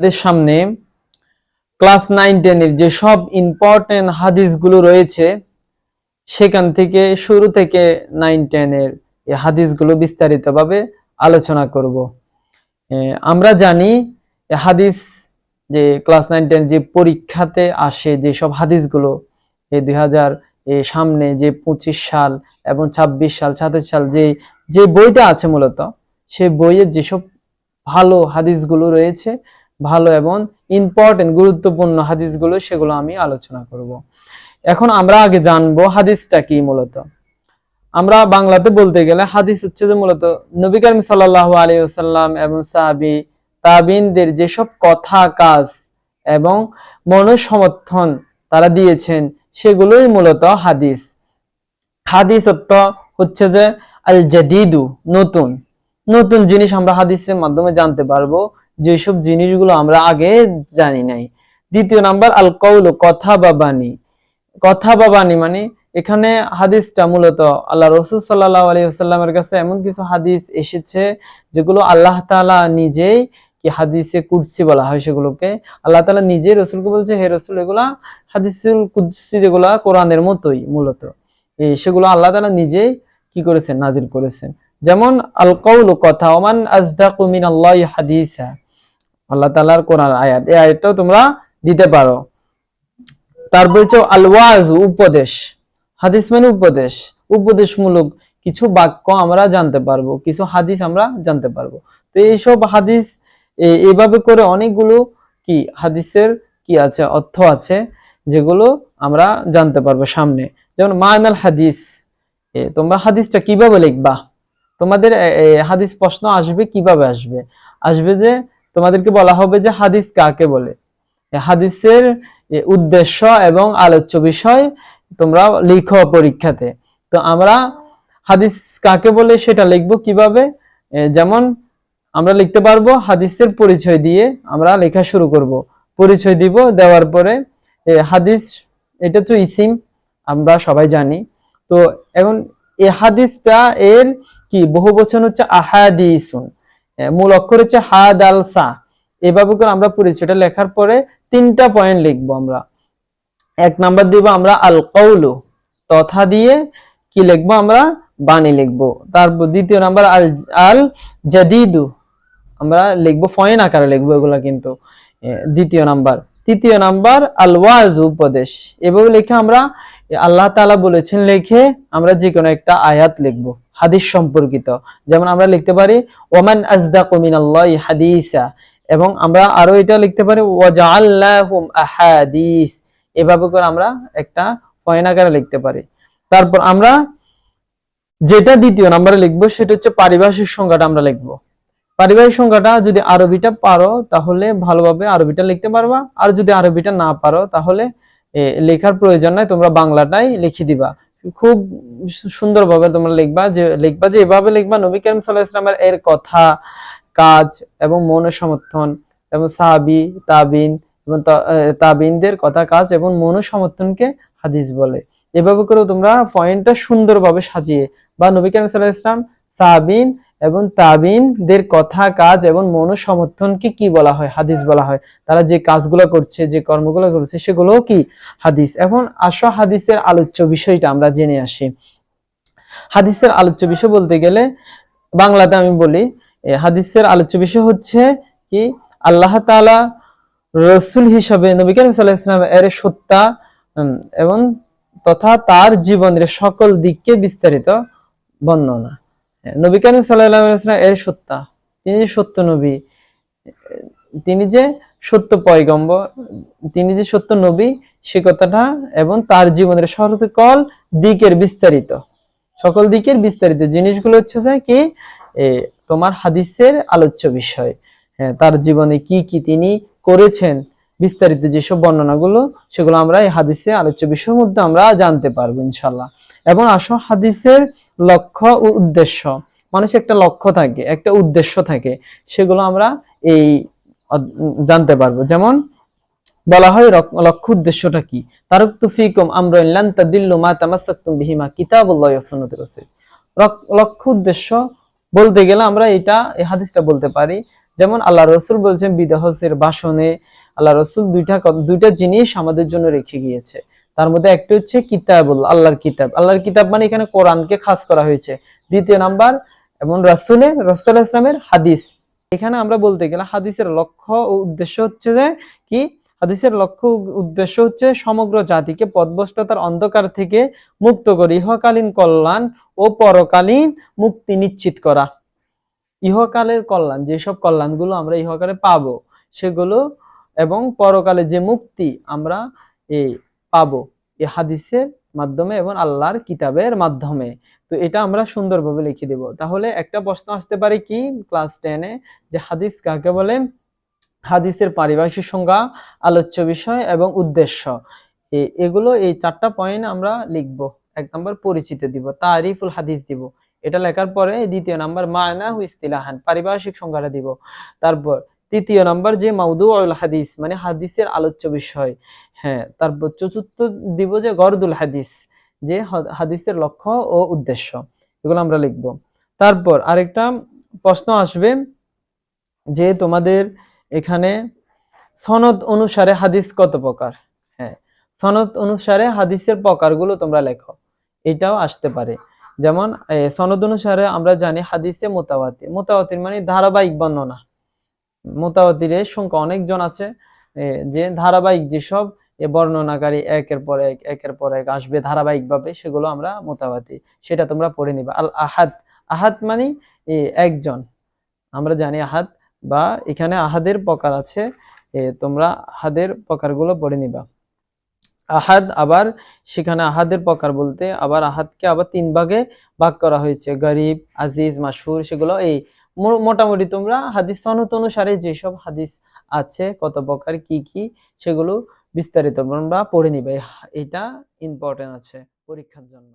আমাদের সামনে class nine টেনের যে সব ইম্পর্টেন্ট হাদিসগুলো রয়েছে, সেখান থেকে শুরু থেকে নাইন টেনের এই হাদিসগুলো বিস্তারিতভাবে আলোচনা করব। আমরা জানি হাদিস যে ক্লাস নাইন টেন যে পরীক্ষাতে আসে যে সব হাদিসগুলো এই দুই হাজার সামনে যে পঁচিশ সাল এবং ছাব্বিশ সাল, সাতাশ সাল যে যে বইটা আছে মূলত, সে বইয়ের যেসব ভালো হাদিসগুলো রয়েছে ভালো এবং ইম্পর্টেন্ট গুরুত্বপূর্ণ হাদিসগুলো, সেগুলো আমি আলোচনা করব। এখন আমরা আগে জানব হাদিসটা কি মূলত। আমরা বাংলাতে বলতে গেলে হাদিস হচ্ছে যে মূলত নবী করিম সাল্লাল্লাহু আলাইহি ওয়াসাল্লাম এবং সাহাবী, তাবিনদের যেসব কথা, কাজ এবং মনোসমর্থন তারা দিয়েছেন, সেগুলোই মূলত হাদিস। হাদিস হচ্ছে যে আল জাদিদু নতুন। নতুন জিনিস আমরা হাদিসের মাধ্যমে জানতে পারব। যেসব জিনিসগুলো আমরা আগে জানি নাই। দ্বিতীয় নাম্বার, আল কৌল কথা বা বাণী। কথা বা বাণী মানে এখানে হাদিসটা মূলত আল্লাহ রসুল সাল্লাহ আলাইসাল্লামের কাছে এমন কিছু হাদিস এসেছে যেগুলো আল্লাহ তাআলা নিজেই কি হাদিসে কুদসি বলা হয় সেগুলোকে। আল্লাহ তাআলা নিজেই রসুলকে বলছে, হে রসুল, এগুলা হাদিসুল কুদসি যেগুলা কোরআনের মতোই মূলত। সেগুলো আল্লাহ তালা নিজেই কি করেছেন? নাজিল করেছেন। যেমন, আল কৌল কথা, ওমান আজদাকু মিনাল্লাহি হাদিসা। আল্লাহ তাআলার কোরআন আয়াত। এই আয়াতটাও তোমরা দিতে পারো। তারপর হচ্ছে আল ওয়াজ উপদেশ। হাদিস মানে উপদেশ। উপদেশমূলক কিছু বাক্য আমরা জানতে পারব, কিছু হাদিস আমরা জানতে পারব। তো এইসব হাদিস, এ- এইভাবে করে অনেকগুলো কি, হাদিসের কি আছে, অর্থ আছে, যেগুলো আমরা জানতে পারব সামনে। যেমন মায়নাল হাদিস। তোমরা হাদিসটা কীভাবে লিখবা? তোমাদের হাদিস প্রশ্ন আসবে, কীভাবে আসবে? আসবে যে তোমাদেরকে বলা হবে যে হাদিস কাকে বলে? হাদিসের উদ্দেশ্য এবং আলোচ্য বিষয় তোমরা লিখো পরীক্ষাতে। তো আমরা হাদিস কাকে বলে সেটা লিখব কীভাবে? যেমন আমরা লিখতে পারব হাদিসের পরিচয় দিয়ে আমরা লেখা শুরু করব। পরিচয় দিব দেওয়ার পরে হাদিস, এটা তো ইসিম, আমরা সবাই জানি। তো এখন এ হাদিসটা এর কি? বহু বচন হচ্ছে আহাদিসুন। মূল অক্ষর হচ্ছে হাদ আল সা এভাবে করে আমরা পরিচয়টা লেখার পরে তিনটা পয়েন্ট লিখব আমরা। এক নাম্বার দিব আমরা আল কৌলু তথা দিয়ে কি লিখব আমরা? বাণী লিখব। তারপর দ্বিতীয় নাম্বার আল আল জাদিদু আমরা লিখব ফয়েন আকারে লিখব এগুলা কিন্তু দ্বিতীয় নাম্বার তৃতীয় নাম্বার আল ওয়াজ উপদেশ। এভাবে লিখে আমরা আল্লাহ তাআলা বলেছেন, লিখে আমরা যে কোনো একটা আয়াত লিখব, হাদিস সম্পর্কিত। যেমন আমরা লিখতে পারি, ওমান আজদাকু মিনাল্লাহি হাদিসা। এবং আমরা আরও এটা লিখতে পারি, ওয়াজআলনাহুম আহাদিস। এভাবে করে আমরা একটা পয়েন্ট আকারে লিখতে পারি। তারপর আমরা যেটা দ্বিতীয় নম্বরে লিখব, সেটা হচ্ছে পারিভাষিক সংখ্যাটা আমরা লিখব। পারিবারিক সংখ্যাটা যদি আরবিটা পারো, তাহলে ভালোভাবে আরবিটা লিখতে পারবা। আর যদি আরবিটা না পারো, তাহলে লেখার প্রয়োজন নাই, তোমরা বাংলাটাই লিখে দিবা। খুব সুন্দরভাবে তোমরা লিখবা যে লিখবা যে, এভাবে লিখবা নবী করিম সাল্লাল্লাহু আলাইহি ওয়াসাল্লামের এর কথা, কাজ এবং মন সমর্থন এবং সাহাবি, তাবিন এবং তাবিনদের কথা, কাজ এবং মন সমর্থনকে হাদিস বলে। এভাবে করে তোমরা পয়েন্টটা সুন্দরভাবে সাজিয়ে বা নবী করিম সাল্লাল্লাহু আলাইহি ওয়াসাল্লাম সাহাবিন এবং তাবিনদের কথা, কাজ এবং মন সমর্থনকে কি বলা হয়? হাদিস বলা হয়। তারা যে কাজগুলো করছে, যে কর্মগুলো করছে সেগুলো কি হাদিস? এখন আসো হাদিসের আলোচ্য বিষয়টা, আমরা জেনে আসি। হাদিসের আলোচ্য বিষয় বলতে গেলে, বাংলাতে আমি বলি হাদিসের আলোচ্য বিষয় হচ্ছে কি, আল্লাহ তাআলা রসুল হিসাবে নবী সাল্লাল্লাহু আলাইহি এর সত্তা এবং তথা তার জীবনের সকল দিককে বিস্তারিত বর্ণনা। নবী করিম সাল্লাল্লাহু এর সত্তা। তিনি যে সত্য নবী, তিনি যে সত্য পয়গম্বর, তিনি যে সত্য নবী, সে কথাটা এবং তার জীবনের সকল দিকের বিস্তারিত। সকল দিকের বিস্তারিত জিনিসগুলো হচ্ছে যে কি? তোমার হাদিসের আলোচ্য বিষয়। হ্যাঁ তার জীবনে কি কি তিনি করেছেন, বিস্তারিত যেসব বর্ণনাগুলো, সেগুলো আমরা এই হাদিসে আলোচ্য বিষয়ের মধ্যে আমরা জানতে পারব ইনশাল্লাহ এবং আসো হাদিসের লক্ষ্য ও উদ্দেশ্য। মানুষের একটা লক্ষ্য থাকে, একটা উদ্দেশ্য থাকে, সেগুলো আমরা এই জানতে পারব। যেমন, বলা হয় লক্ষ্য উদ্দেশ্যটা কি? তারাকতু ফিকুম আমরান লান তাদিল্লু মা বিহিমা কিতাবুল্লাহি লক্ষ্য উদ্দেশ্য বলতে গেলে আমরা এটা, এই হাদিসটা বলতে পারি। যেমন, আল্লাহ রসুল বলছেন, বিদাহসের ভাষণে আল্লাহ রসুল দুইটা দুইটা জিনিস আমাদের জন্য রেখে গিয়েছে। তার মধ্যে একটা হচ্ছে কিতাবুল, আল্লাহর কিতাব। আল্লাহর কিতাব মানে এখানে কোরআনকে খাস করা হয়েছে। দ্বিতীয় নাম্বার, এবং রাসুলের, রসুল ইসলামের হাদিস। এখানে আমরা বলতে গেলে হাদিসের লক্ষ্য ও উদ্দেশ্য হচ্ছে যে কি? হাদিসের লক্ষ্য উদ্দেশ্য হচ্ছে সমগ্র জাতিকে পদভ্রষ্টতার অন্ধকার থেকে মুক্ত করে ইহকালীন কল্যাণ ও পরকালীন মুক্তি নিশ্চিত করা। ইহকালের কল্যাণ, যেসব কল্যাণগুলো আমরা ইহকালে পাবো, সেগুলো এবং পরকালে যে মুক্তি আমরা এই পাবো এই হাদিসের মাধ্যমে এবং আল্লাহর কিতাবের মাধ্যমে। তো এটা আমরা সুন্দরভাবে লিখে দেব। তাহলে একটা প্রশ্ন আসতে পারে কি ক্লাস টেনে যে হাদিস কাকে বলে? হাদিসের পারিভাষিক সংজ্ঞা, আলোচ্য বিষয় এবং উদ্দেশ্য। এগুলো এই চারটা পয়েন্ট আমরা লিখব। এক নম্বর পরিচিত দিব, তারিফুল হাদিস দিব। এটা লেখার পরে দ্বিতীয় নাম্বার মায়না হু ইস্তিলাহান, পারিভাষিক সংজ্ঞাটা দিব। তারপর তৃতীয় নাম্বার যে মাউদু হাদিস মানে হাদিসের আলোচ্য বিষয়। হ্যাঁ তারপর চতুর্থ দিব যে গরদুল হাদিস, যে হাদিসের লক্ষ্য ও উদ্দেশ্য। এগুলো আমরা লিখব। তারপর আরেকটা প্রশ্ন আসবে যে তোমাদের এখানে সনদ অনুসারে হাদিস কত প্রকার? হ্যাঁ সনদ অনুসারে হাদিসের প্রকারগুলো তোমরা লেখো। এটাও আসতে পারে। যেমন সনদ অনুসারে আমরা জানি হাদিসে মোতাবাতি। মোতাবাতির মানে ধারাবাহিক বর্ণনা। মোতাবাতিরের সংখ্যা অনেকজন আছে যে ধারাবাহিক যেসব বর্ণনাকারী একের পর এক, একের পর এক আসবে ধারাবাহিকভাবে, সেগুলো আমরা মোতাবাতি, সেটা তোমরা পড়ে নিবা। আল আহাদ আহাদ মানে একজন। আমরা জানি আহাদ, বা এখানে আহাদের প্রকার আছে তোমরা আহাদের প্রকারগুলো পড়ে নিবা। আহাদ আবার, সেখানে আহাদের প্রকার বলতে আবার আহাদকে আবার তিন ভাগে ভাগ করা হয়েছে। গরিব, আজিজ, মাসুর, সেগুলো এই মোটামুটি তোমরা হাদিস সনত অনুসারে যেসব হাদিস আছে, কত প্রকার, কি কি, সেগুলো বিস্তারিত তোমরা পড়ে নিবে। এটা ইম্পর্টেন্ট আছে পরীক্ষার জন্য।